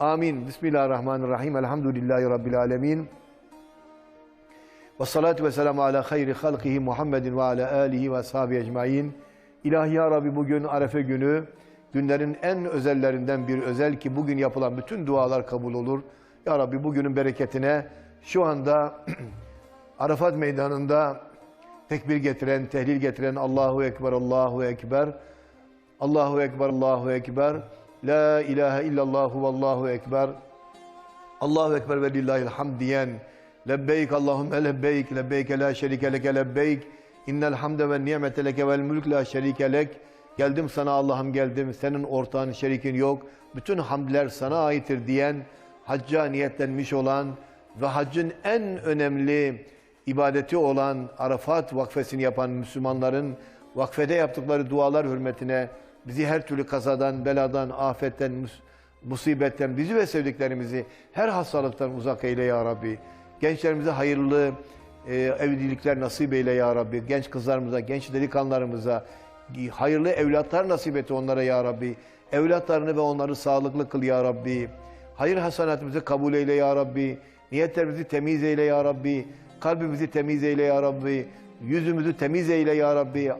Amin. Bismillahirrahmanirrahim. Elhamdülillahi Rabbil alemin. Ve salatu ve selamu ala hayri halkihi Muhammedin ve ala alihi ve ashabi ecmain. İlahi ya Rabbi bugün Arefe günü günlerin en özellerinden bir özel ki bugün yapılan bütün dualar kabul olur. Ya Rabbi bugünün bereketine şu anda Arafat meydanında tekbir getiren, tehlil getiren Allahu Ekber, Allahu Ekber, Allahu Ekber, Allahu Ekber, La ilahe illallah vallahu Ekber, Allahu Ekber ve lillahil hamd diyen, Lebbeyk Allahümme lebbeyk, lebbeyk la şerike leke lebbeyk, innel hamde ve nimete leke vel mülk la şerike lek. Geldim sana Allah'ım geldim, senin ortağın şerikin yok, bütün hamdler sana aittir diyen, hacca niyetlenmiş olan ve haccın en önemli ibadeti olan Arafat vakfesini yapan Müslümanların vakfede yaptıkları dualar hürmetine bizi her türlü kazadan, beladan, afetten, mus- musibetten, bizi ve sevdiklerimizi her hastalıktan uzak eyle ya Rabbi. Gençlerimize hayırlı e, evlilikler nasip eyle ya Rabbi. Genç kızlarımıza, genç delikanlarımıza hayırlı evlatlar nasip et onlara ya Rabbi. Evlatlarını ve onları sağlıklı kıl ya Rabbi. Hayır hasanatımızı kabul eyle ya Rabbi. Niyetlerimizi temiz eyle ya Rabbi. Kalbimizi temiz eyle ya Rabbi. Yüzümüzü temiz eyle ya Rabbi.